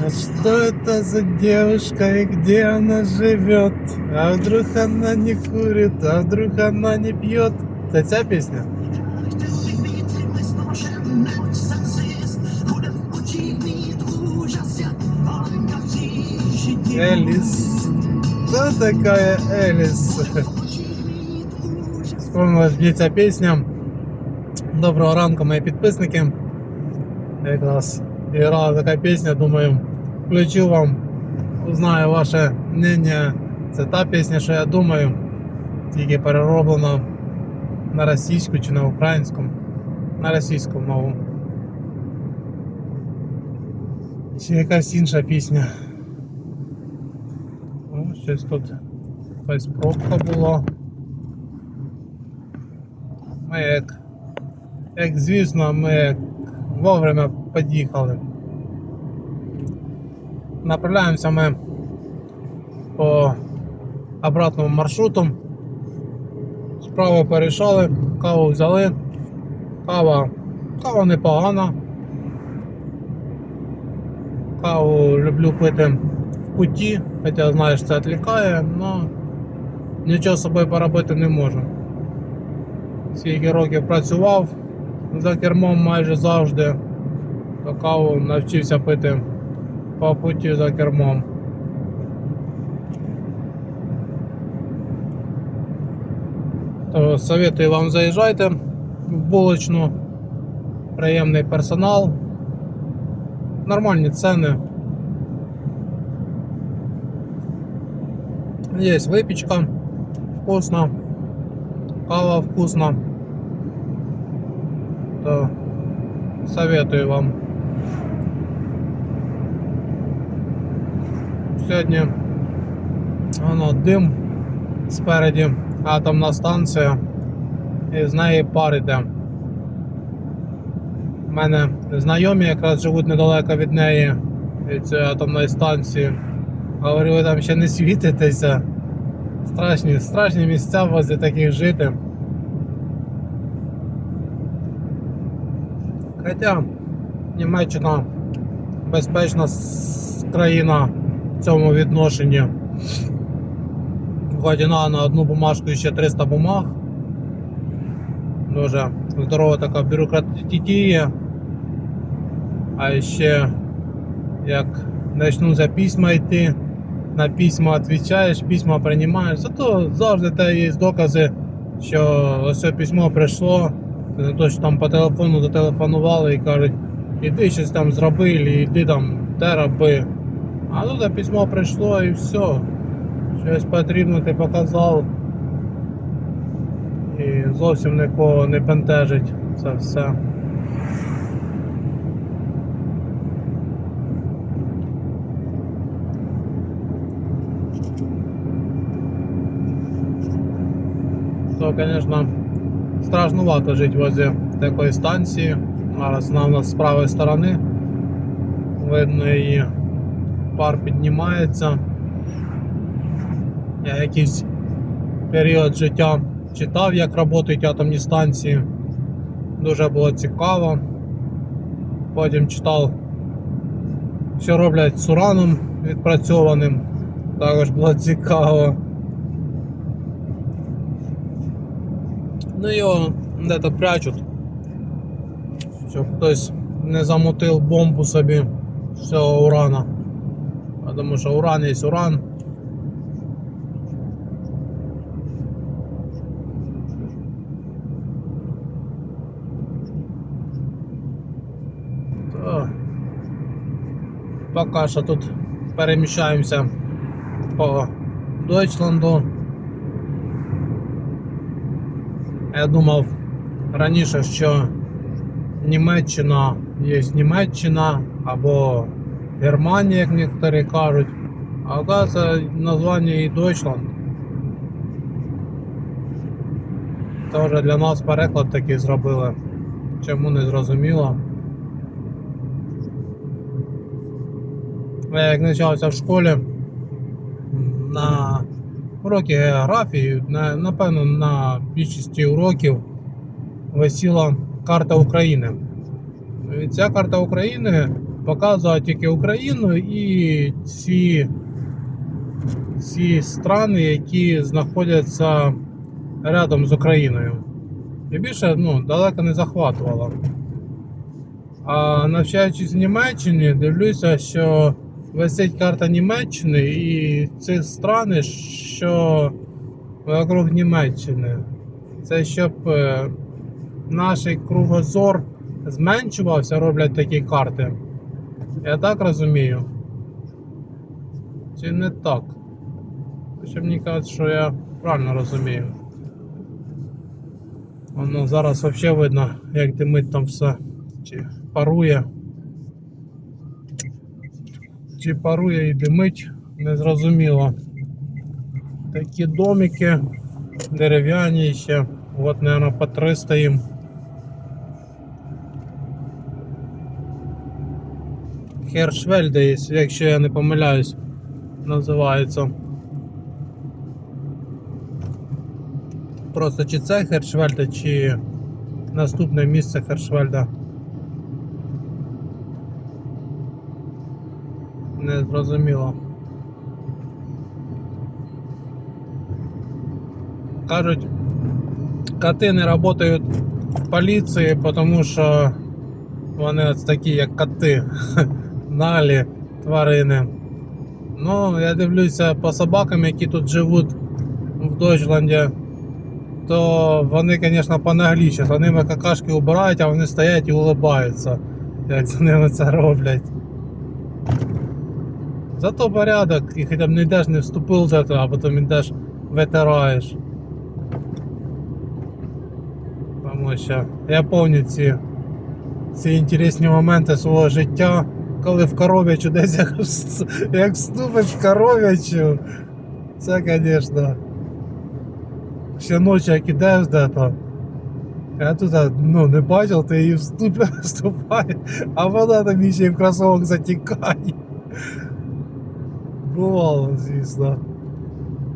А что это за девушка и где она живет? А вдруг она не курит, а вдруг она не пьет? Это тебя песня? Элис. Кто такая Элис? Вспомнилась мені ця пісня. Доброго ранку, мої підписники. Якраз грала така пісня, думаю, включу вам, узнаю ваше мнення. Це та пісня, що я думаю, тільки перероблена на російську чи на українську. На російську мову. Чи якась інша пісня. О, щось тут якась пробка була. Ми як, як звісно, ми вовремя під'їхали. Направляємося ми по обратному маршруту. Справа перейшли, каву взяли. Кава, кава непогана. Каву люблю пити в путі, хоча знаєш, це відлікає, але нічого з собою поробити не можу. Скільки років працював за кермом майже завжди, то каву навчився пити по путі за кермом. То советую вам заїжджайте в булочну, приємний персонал, нормальні ціни. Є випічка вкусна, кава вкусна. То советую вам. Сьогодні воно дим спереді, атомна станція, і з неї пар іде. У мене знайомі якраз живуть недалеко від неї, від цієї атомної станції. Говорю, ви там ще не світитеся. Страшні, страшні місця возле таких жити. Хоча Німеччина безпечна країна в цьому відношенні. Хоч на, одну бумажку ще 300 бумаг. Дуже здорова така бюрократія. А ще як почнуться письма йти, на письма відповідаєш, письма приймаєш, зато завжди те є докази, що ось це письмо прийшло. Не то, що там по телефону зателефонували і кажуть, іди щось там зроби, або іди там те роби. А тут письмо прийшло і все. Щось потрібно ти показав. І зовсім нікого не бентежить це все. То, звісно, страшнувато жити возле такої станції. Зараз вона у нас з правої сторони. Видно її пар піднімається. Я якийсь період життя читав, як працюють атомні станції. Дуже було цікаво. Потім читав, що роблять з ураном відпрацьованим. Також було цікаво. Ну його де-то прячуть, щоб хтось не замутив бомбу собі з цього урана. Тому що уран є уран. То поки що тут переміщаємося по Дойчланду. Я думав раніше, що Німеччина є Німеччина або Германія, як некоторі кажуть. А оказується названня і Deutschland. Теж для нас переклад такий зробили. Чому не зрозуміло. Я як навчався в школі уроки географії, на, напевно, на більшості уроків висіла карта України. І ця карта України показує тільки Україну і ці, ці страни, які знаходяться рядом з Україною. І більше ну, далеко не захватувала. А навчаючись в Німеччині, дивлюся, що висить карта Німеччини і ці страни, що вокруг Німеччини. Це щоб е, наш кругозор зменшувався, роблять такі карти. Я так розумію. Чи не так? Хоча мені кажуть, що я правильно розумію. Воно зараз взагалі видно, як димить там все. Чи парує. Чи парує і димить, незрозуміло. Такі домики дерев'яні ще. От, мабуть, по 300 їм. Хершвельде, якщо я не помиляюсь, називається. Просто чи це Хершвельда, чи наступне місце Хершвельда. Не зрозуміло. Кажуть, коти не працюють в поліції, тому що вони от такі, як коти, налі тварини. Ну, я дивлюся по собакам, які тут живуть в Дойчланді, то вони, звісно, понагліші. За ними какашки убирають, а вони стоять і улибаються, як за ними це роблять. Зато порядок, і хоча б не йдеш, не вступив за це, а потім йдеш, витираєш. Тому що я пам'ятаю ці, ці інтересні моменти свого життя, коли в коров'ячу десь як, як вступиш в коров'ячу, це, звісно. Ще ночі як ідеш де-то. Я тут ну, не бачив, ти її вступ, вступає, а вона тобі ще й в кросовок затікає. Бувало, звісно.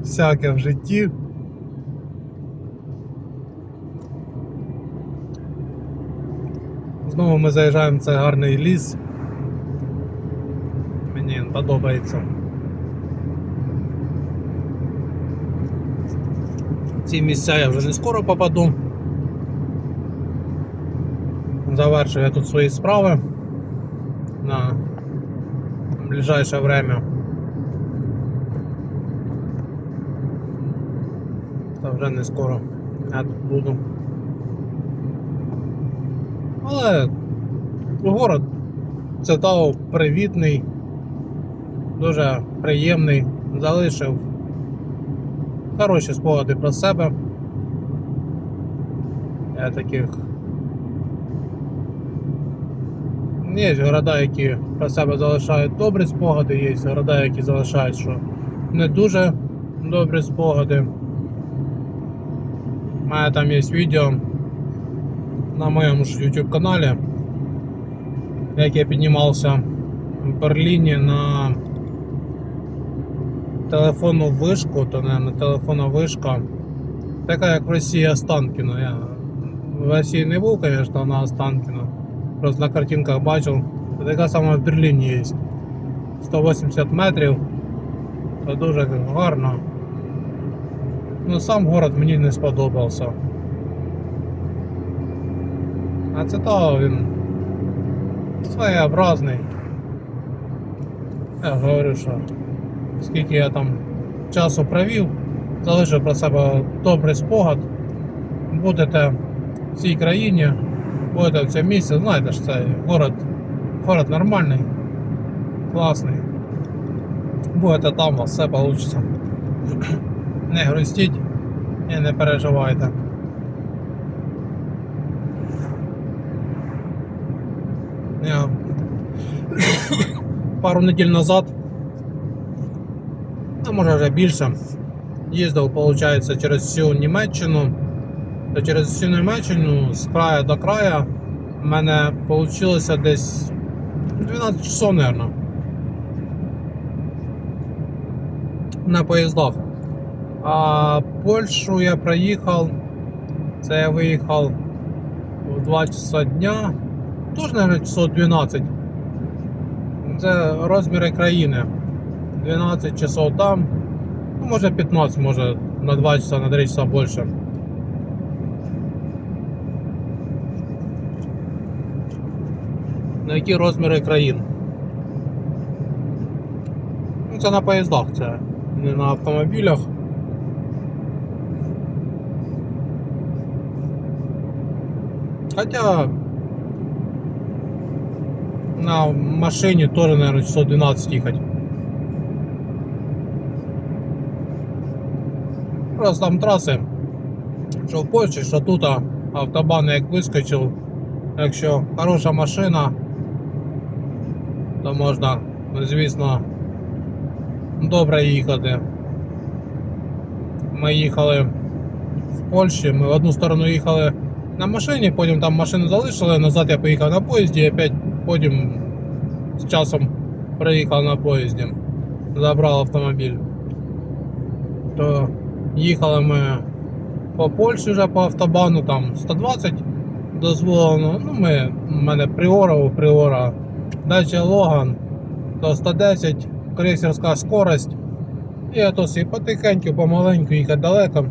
Всяке в житті. Знову ми заїжджаємо в цей гарний ліс. Мені він подобається. В ці місця я вже не скоро попаду. Завершую я тут свої справи на ближайше время. Та вже не скоро я тут буду. Але город цитав привітний, дуже приємний, залишив хороші спогади про себе. Я таких Є города, які про себе залишають добрі спогади, є города, які залишають, що не дуже добрі спогади. У мене там є відео на моєму ж YouTube каналі, як я піднімався в Берліні на телефонну вишку, то не телефонна вишка, така як в Росії Останкіно. Я в Росії не був, звісно, на Останкіно. Просто на картинках бачив. Така сама в Берліні є. 180 метрів. Це дуже гарно. Ну сам город мені не сподобався. А це то він своєобразний. Я говорю, що скільки я там часу провів, залишив про себе добрий спогад. Будете в цій країні, будете в цьому місці, знаєте ж це город, город нормальний, класний. Будете там, у вас все вийде. Не грустіть і не переживайте. Я пару неділь назад, а може вже більше, їздив, виходить, через всю Німеччину. То через всю Німеччину з краю до краю в мене вийшло десь 12 часов, мабуть. На поїздах. А Польщу я проїхав. Це я виїхав в 2 часа дня. Тож, мабуть, часов 12. Це розміри країни. 12 часов там. Ну, може 15, може на 2 часа, на 3 часа більше. На які розміри країн? Ну, це на поїздах, це не на автомобілях. Хотя на машине тоже, наверное, часов 12 ехать. Просто там траси, що в Польщі, що тут автобан як вискочив. Якщо хороша машина, то можна, звісно, добре їхати. Ми їхали в Польщі, ми в одну сторону їхали на машині, потім там машину залишили, назад я поїхав на поїзді, і опять потім з часом приїхав на поїзді, забрав автомобіль. То їхали ми по Польщі вже по автобану, там 120 дозволено. Ну, ми, у мене Приора, Приора, далі Логан, то 110, крейсерська скорость. І то всі потихеньку, помаленьку їхати далеко.